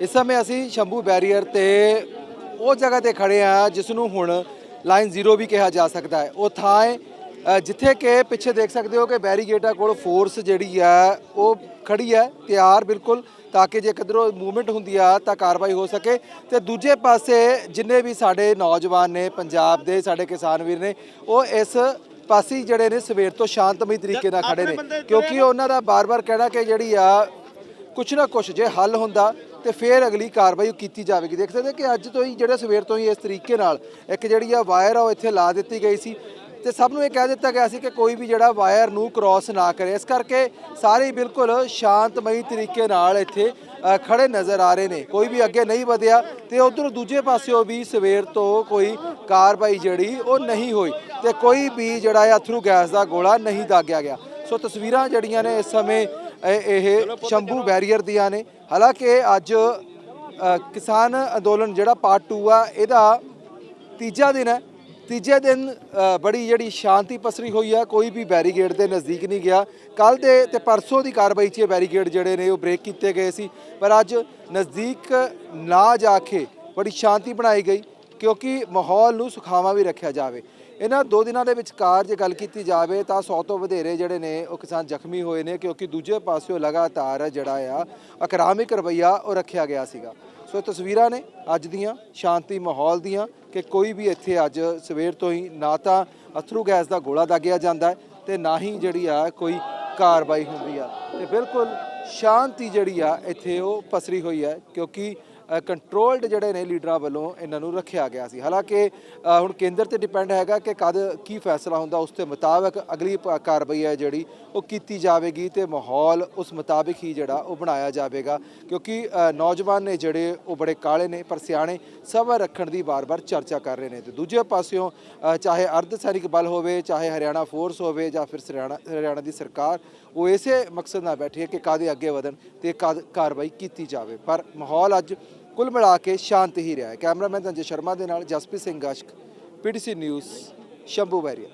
ਇਸ ਸਮੇਂ ਅਸੀਂ ਸ਼ੰਭੂ ਬੈਰੀਅਰ ਤੇ ਉਹ ਜਗ੍ਹਾ ਤੇ ਖੜੇ ਆ ਜਿਸ ਨੂੰ ਹੁਣ ਲਾਈਨ ਜ਼ੀਰੋ ਵੀ ਕਿਹਾ ਜਾ ਸਕਦਾ ਹੈ। ਉਹ ਥਾਂ ਹੈ ਜਿੱਥੇ ਕਿ ਪਿੱਛੇ ਦੇਖ ਸਕਦੇ ਹੋ ਕਿ ਬੈਰੀਗੇਟਾਂ ਕੋਲ ਫੋਰਸ ਜਿਹੜੀ ਆ ਉਹ ਖੜੀ ਹੈ ਤਿਆਰ ਬਿਲਕੁਲ ਤਾਂ ਕਿ ਜੇ ਕਿਧਰੋਂ ਮੂਵਮੈਂਟ ਹੁੰਦੀ ਆ ਤਾਂ ਕਾਰਵਾਈ ਹੋ ਸਕੇ। ਤੇ ਦੂਜੇ ਪਾਸੇ ਜਿੰਨੇ ਵੀ ਸਾਡੇ ਨੌਜਵਾਨ ਨੇ ਪੰਜਾਬ ਦੇ ਸਾਡੇ ਕਿਸਾਨ ਵੀਰ ਨੇ ਉਹ ਇਸ ਪਾਸੇ ਜਿਹੜੇ ਨੇ ਸਵੇਰ ਤੋਂ ਸ਼ਾਂਤਮਈ ਤਰੀਕੇ ਨਾਲ ਖੜੇ ਨੇ ਕਿਉਂਕਿ ਉਹਨਾਂ ਦਾ ਬਾਰ-ਬਾਰ ਕਹਿਣਾ ਕਿ ਜਿਹੜੀ ਆ ਕੁਛ ਨਾ ਕੁਛ ਜੇ ਹੱਲ ਹੁੰਦਾ ਤੇ ਫਿਰ ਅਗਲੀ ਕਾਰਵਾਈ ਕੀਤੀ ਜਾਵੇਗੀ। ਦੇਖ ਸਕਦੇ ਕਿ ਅੱਜ ਤੋਂ ਹੀ ਜਿਹੜੇ ਸਵੇਰ ਤੋਂ ਹੀ ਇਸ ਤਰੀਕੇ ਨਾਲ ਇੱਕ ਜਿਹੜੀ ਆ ਵਾਇਰ ਆ ਉਹ ਇੱਥੇ ਲਾ ਦਿੱਤੀ ਗਈ ਸੀ। ਤੇ ਸਭ ਨੂੰ ਇਹ ਕਹਿ ਦਿੱਤਾ ਗਿਆ ਸੀ ਕਿ ਕੋਈ ਵੀ ਜਿਹੜਾ ਵਾਇਰ ਨੂੰ ਕ੍ਰਾਸ ਨਾ ਕਰੇ। ਇਸ ਕਰਕੇ ਸਾਰੇ ਬਿਲਕੁਲ ਸ਼ਾਂਤਮਈ ਤਰੀਕੇ ਨਾਲ ਇੱਥੇ ਅ, ਖੜੇ ਨਜ਼ਰ ਆ ਰਹੇ ਨੇ। ਕੋਈ ਵੀ ਅੱਗੇ ਨਹੀਂ ਵਧਿਆ ਤੇ ਉਧਰ ਦੂਜੇ ਪਾਸਿਓਂ ਵੀ ਸਵੇਰ ਤੋਂ ਕੋਈ ਕਾਰਵਾਈ ਜਿਹੜੀ ਉਹ ਨਹੀਂ ਹੋਈ ਤੇ ਕੋਈ ਵੀ ਜਿਹੜਾ ਹੈ ਅਥਰੂ ਗੈਸ ਦਾ ਗੋਲਾ ਨਹੀਂ ਦਾਗਿਆ ਗਿਆ। ਸੋ ਤਸਵੀਰਾਂ ਜਿਹੜੀਆਂ ਨੇ ਇਸ ਸਮੇਂ ਇਹ ਸ਼ੰਭੂ ਬੈਰੀਅਰ ਦੀਆਂ ਨੇ। ਹਾਲਾਂਕਿ ਅੱਜ ਕਿਸਾਨ ਅੰਦੋਲਨ ਜਿਹੜਾ ਪਾਰਟ 2 ਆ ਇਹਦਾ ਤੀਜਾ ਦਿਨ ਹੈ। ਤੀਜੇ ਦਿਨ ਬੜੀ ਜਿਹੜੀ ਸ਼ਾਂਤੀ ਪਸਰੀ ਹੋਈ ਆ। ਕੋਈ ਵੀ ਬੈਰੀਗੇਡ ਦੇ ਨਜ਼ਦੀਕ ਨਹੀਂ ਗਿਆ। ਕੱਲ ਦੇ ਤੇ ਪਰਸੋਂ ਦੀ ਕਾਰਵਾਈ 'ਚ ਇਹ ਬੈਰੀਗੇਡ ਜਿਹੜੇ ਨੇ ਉਹ ਬ੍ਰੇਕ ਕੀਤੇ ਗਏ ਸੀ। ਪਰ ਅੱਜ ਨਜ਼ਦੀਕ ਨਾ ਜਾ ਕੇ ਬੜੀ ਸ਼ਾਂਤੀ ਬਣਾਈ ਗਈ। ਕਿਉਂਕਿ ਮਾਹੌਲ ਨੂੰ ਸੁਖਾਵਾਂ ਵੀ ਰੱਖਿਆ ਜਾਵੇ। ਇਹਨਾਂ ਦੋ ਦਿਨਾਂ ਦੇ ਵਿਚਕਾਰ ਜੇ ਗੱਲ ਕੀਤੀ ਜਾਵੇ ਤਾਂ 100 ਤੋਂ ਵਧੇਰੇ ਜਿਹੜੇ ਨੇ ਉਹ ਕਿਸਾਨ ਜ਼ਖਮੀ ਹੋਏ ਨੇ ਕਿਉਂਕਿ ਦੂਜੇ ਪਾਸਿਓ ਲਗਾਤਾਰ ਜਿਹੜਾ ਆ, ਅਕਰਾਮਿਕ ਰਵਈਆ ਉਹ ਰੱਖਿਆ ਗਿਆ ਸੀਗਾ। ਸੋ ਇਹ ਤਸਵੀਰਾਂ ਨੇ ਅੱਜ ਦੀਆਂ ਸ਼ਾਂਤੀ ਮਾਹੌਲ ਦੀਆਂ ਕਿ ਕੋਈ ਵੀ ਇੱਥੇ ਅੱਜ ਸਵੇਰ ਤੋਂ ਹੀ ਨਾ ਤਾਂ ਅਥਰੂ ਗੈਸ ਦਾ ਗੋਲਾ ਦਾਗਿਆ ਜਾਂਦਾ ਹੈ ਤੇ ਨਾ ਹੀ ਜਿਹੜੀ ਆ ਕੋਈ ਕਾਰਵਾਈ ਹੁੰਦੀ ਆ। ਤੇ ਬਿਲਕੁਲ ਸ਼ਾਂਤੀ ਜਿਹੜੀ ਆ ਇੱਥੇ ਉਹ ਪਸਰੀ ਹੋਈ ਹੈ ਕਿਉਂਕਿ ਕੰਟਰੋਲਡ ਜਿਹੜੇ ਨੇ ਲੀਡਰਾਂ ਵੱਲੋਂ ਇਹਨਾਂ ਨੂੰ ਰੱਖਿਆ ਗਿਆ ਸੀ। ਹਾਲਾਂਕਿ ਹੁਣ ਕੇਂਦਰ ਤੇ ਡਿਪੈਂਡ ਹੈਗਾ ਕਿ ਕਦ ਕੀ ਫੈਸਲਾ ਹੁੰਦਾ, ਉਸ ਦੇ ਮੁਤਾਬਕ ਅਗਲੀ ਪ- ਕਾਰਵਾਈ ਹੈ ਜਿਹੜੀ, ਉਹ ਕੀਤੀ ਜਾਵੇਗੀ ਤੇ ਮਾਹੌਲ ਉਸ ਮੁਤਾਬਕ ਹੀ ਜਿਹੜਾ, ਉਹ ਬਣਾਇਆ ਜਾਵੇਗਾ। ਕਿਉਂਕਿ ਨੌਜਵਾਨ ਨੇ ਜਿਹੜੇ, ਉਹ ਬੜੇ ਕਾਲੇ ਨੇ, ਪਰ ਸਿਆਣੇ ਸਬਰ ਰੱਖਣ ਦੀ ਵਾਰ ਵਾਰ ਚਰਚਾ ਕਰ ਰਹੇ ਨੇ। ਤੇ ਦੂਜੇ ਪਾਸਿਓਂ ਚਾਹੇ ਅਰਧ ਸੈਨਿਕ ਬਲ ਹੋਵੇ, ਚਾਹੇ ਹਰਿਆਣਾ ਫੋਰਸ ਹੋਵੇ ਜਾਂ ਫਿਰ ਹਰਿਆਣਾ ਹਰਿਆਣਾ ਦੀ ਸਰਕਾਰ, ਉਹ ਇਸੇ ਮਕਸਦ ਨਾਲ ਬੈਠੀ ਹੈ ਕਿ ਕਾਦੇ ਅੱਗੇ ਵਧਣ ਤੇ ਕਦ ਕਾਰਵਾਈ ਕੀਤੀ ਜਾਵੇ। ਪਰ ਮਾਹੌਲ ਅੱਜ ਕੁੱਲ ਮਿਲਾ ਕੇ ਸ਼ਾਂਤ ਹੀ ਰਿਹਾ ਹੈ। ਕੈਮਰਾਮੈਨ ਸੰਜੇ ਸ਼ਰਮਾ ਦੇ ਨਾਲ ਜਸਪ੍ਰੀਤ ਸਿੰਘ ਗਸ਼ਕ ਪੀਟੀਸੀ ਨਿਊਜ਼, ਸ਼ੰਭੂ ਬੈਰੀਆ